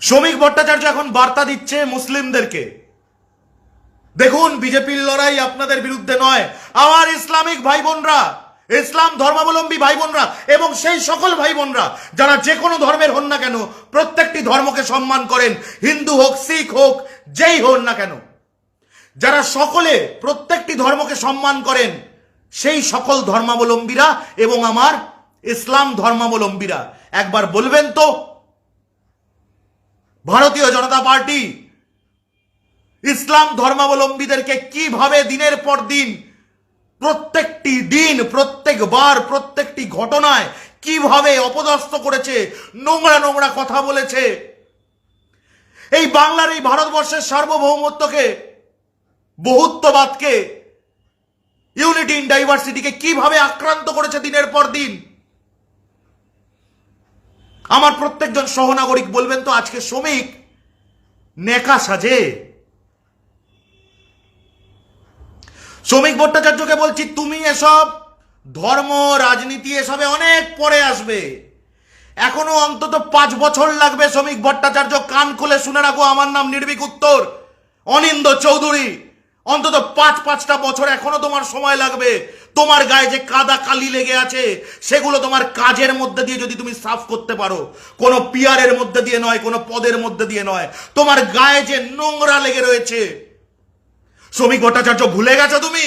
শ্রমিক ভট্টাচার্য এখন বার্তা দিচ্ছে মুসলিমদেরকে। দেখুন, বিজেপির লড়াই আপনাদের বিরুদ্ধে নয়। আমার ইসলামিক ভাই বোনরা ইসলাম ধর্মাবলম্বী ভাই বোনরা এবং সেই সকল ভাই বোনরা যারা যে কোনো ধর্মের হন না কেন, প্রত্যেকটি ধর্মকে সম্মান করেন, হিন্দু হোক, শিখ হোক, যেই হন না কেন। যারা সকলে প্রত্যেকটি ধর্মকে সম্মান করেন, সেই সকল ধর্মাবলম্বীরা এবং আমার ইসলাম ধর্মাবলম্বীরা। একবার বলবেন তো ভারতীয় জনতা পার্টি। ইসলাম ধর্মাবলম্বীদেরকে কীভাবে দিনের পর দিন, প্রত্যেকটি দিন, প্রত্যেকবার, প্রত্যেকটি ঘটনায় কীভাবে অপদস্থ করেছে, নোংরা নোংরা কথা বলেছে, এই বাংলার এই ভারতবর্ষের সার্বভৌমত্বকে, বহুত্ববাদকে ইউনিটি ইন ডাইভার্সিটিকে কীভাবে আক্রান্ত করেছে দিনের পর দিন আমার প্রত্যেকজন সহনাগরিক বলবেন তো, আজকে শ্রমিক নেকা সাজে। শ্রমিক ভট্টাচার্যকে বলছি, তুমি এসব ধর্ম, রাজনীতি, এসবে অনেক পরে আসবে। এখনও অন্তত পাঁচ বছর লাগবে শ্রমিক ভট্টাচার্য, কান খুলে শুনে রাখো, আমার নাম নির্ভীক উত্তর। অনিন্দ চৌধুরী, অন্তত পাঁচ পাঁচটা বছর এখনও তোমার সময় লাগবে। তোমার গায়ে যে কাদা কালি লেগে আছে, সেগুলো তোমার কাজের মধ্যে দিয়ে যদি তুমি সাফ করতে পারো, কোনো পিয়ারের মধ্যে দিয়ে নয়, কোনো পদের মধ্যে দিয়ে নয়, তোমার গায়ে যে নোংরা লেগে রয়েছে, শ্রমিক ভট্টাচার্য ভুলে গেছো তুমি?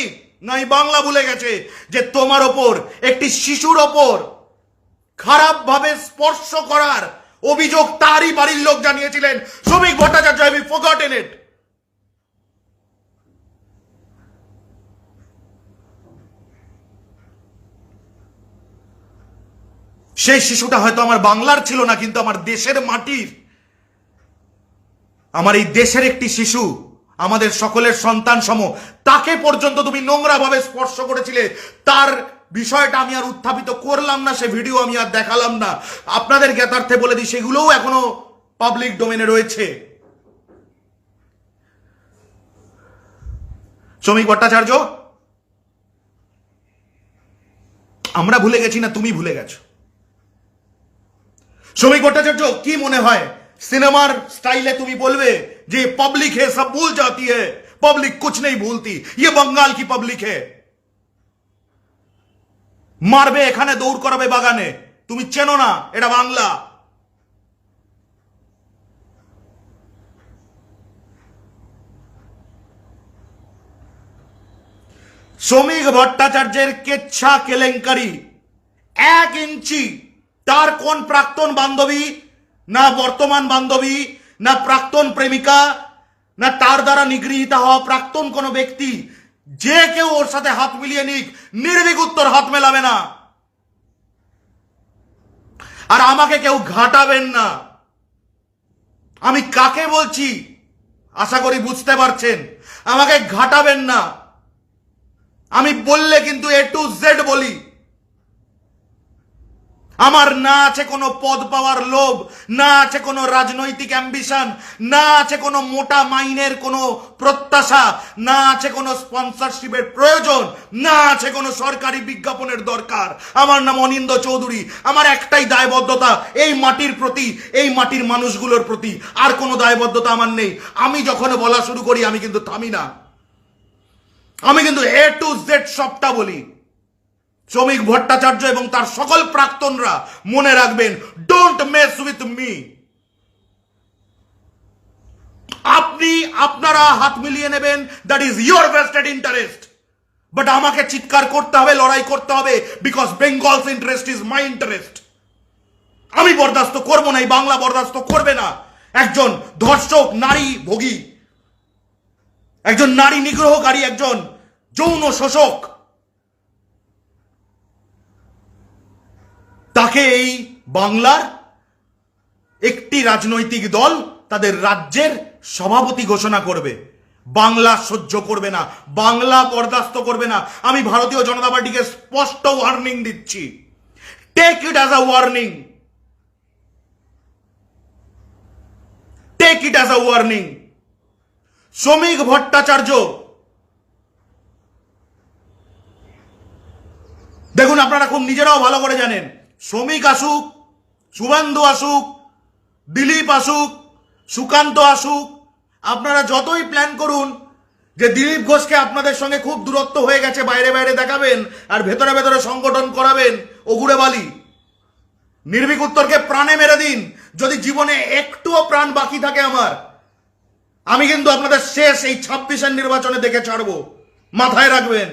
নাই বাংলা ভুলে গেছে যে তোমার ওপর, একটি শিশুর ওপর খারাপভাবে স্পর্শ করার অভিযোগ তারই বাড়ির লোক জানিয়েছিলেন। শ্রমিক ভট্টাচার্য আমি ফোগটেন ইট সেই শিশুটা হয়তো আমার বাংলার ছিল না, কিন্তু আমার দেশের মাটির। আমার এই দেশের একটি শিশু, আমাদের সকলের সন্তান সম তাকে পর্যন্ত তুমি নোংরা ভাবে স্পর্শ করেছিলে। তার বিষয়টা আমি আর উত্থাপিত করলাম না, সে ভিডিও আমি আর দেখালাম না। আপনাদের জ্ঞাতার্থে বলে দিই, সেগুলোও এখনও পাবলিক ডোমেনে রয়েছে। শ্রমিক ভট্টাচার্য, আমরা ভুলে গেছি না, তুমি ভুলে গেছো। শ্রমিক ভট্টাচার্য কি মনে হয় সিনেমার স্টাইলে তুমি বলবে যে पब्लिक है सब भूल जाती है पब्लिक कुछ नहीं भूलती ये बंगाल की पब्लिक है মারবে এখানে দৌড় করাবে বাগানে তুমি চেনো না এটা বাংলা শ্রমিক ভট্টাচার্যের কেচ্ছা কেলেঙ্কারি এক ইঞ্চি তার কোন প্রাক্তন বান্ধবী? না বর্তমান বান্ধবী, না প্রাক্তন প্রেমিকা, না তার দ্বারা নিগৃহীতা হওয়া প্রাক্তন কোনো ব্যক্তি? যে কেউ ওর সাথে হাত মিলিয়ে নিক নির্বিক উত্তর হাত মেলাবে না। আর আমাকে কেউ ঘাটাবেন না। আমি কাকে বলছি? আশা করি বুঝতে পারছেন। আমাকে ঘাটাবেন না। আমি বললে কিন্তু এ টু জেড বলি। আমার না আছে কোনো পদ পাওয়ার লোভ, না আছে কোনো রাজনৈতিক অ্যাম্বিশন না আছে কোনো মোটা মাইনের কোনো প্রত্যাশা, না আছে কোনো স্পন্সরশিপের প্রয়োজন, না আছে কোনো সরকারি বিজ্ঞাপনের দরকার। আমার নাম অনিন্দ চৌধুরী। আমার একটাই দায়বদ্ধতা এই মাটির প্রতি, এই মাটির মানুষগুলোর প্রতি। আর কোনো দায়বদ্ধতা আমার নেই। আমি যখন বলা শুরু করি, আমি কিন্তু থামি না। আমি কিন্তু এ টু জেড সবটা বলি। শ্রমিক ভট্টাচার্য এবং তার সকল প্রাক্তনরা মনে রাখবেন ডোন্ট মেস উইথ মি আপনি, আপনারা হাত মিলিয়ে নেবেন that is your vested interest but আমাকে চিৎকার করতে হবে, লড়াই করতে হবে because Bengal's interest is my interest আমি বরদাস্ত করব না, এই বাংলা বরদাস্ত করবে না। একজন ধর্ষক, নারী ভোগী। একজন নারী নিগ্রহকারী, একজন যৌন শোষক। তাকে এই বাংলার একটি রাজনৈতিক দল তাদের রাজ্যের সভাপতি ঘোষণা করবে। বাংলা সহ্য করবে না, বাংলা বরদাস্ত করবে না। আমি ভারতীয় জনতা পার্টিকে স্পষ্ট ওয়ার্নিং দিচ্ছি। Take it as a warning take it as a warning Shramik Bhattacharya. দেখুন, আপনারা খুব নিজেরাও ভালো করে জানেন। শ্রমিক আসুক, শুভেন্দু আসুক, দিলীপ আসুক, সুকান্ত আসুক, আপনারা যতই প্ল্যান করুন যে দিলীপ ঘোষকে আপনাদের সঙ্গে খুব দূরত্ব হয়ে গেছে, বাইরে বাইরে দেখাবেন আর ভেতরে ভেতরে সংগঠন করাবেন, ওগুড়ে বালি। নির্ভীক উত্তরকে প্রাণে মেরে দিন, যদি জীবনে একটুও প্রাণ বাকি থাকে আমার। আমি কিন্তু আপনাদের শেষ এই ছাব্বিশের নির্বাচনে দেখে ছাড়বো। মাথায় রাখবেন।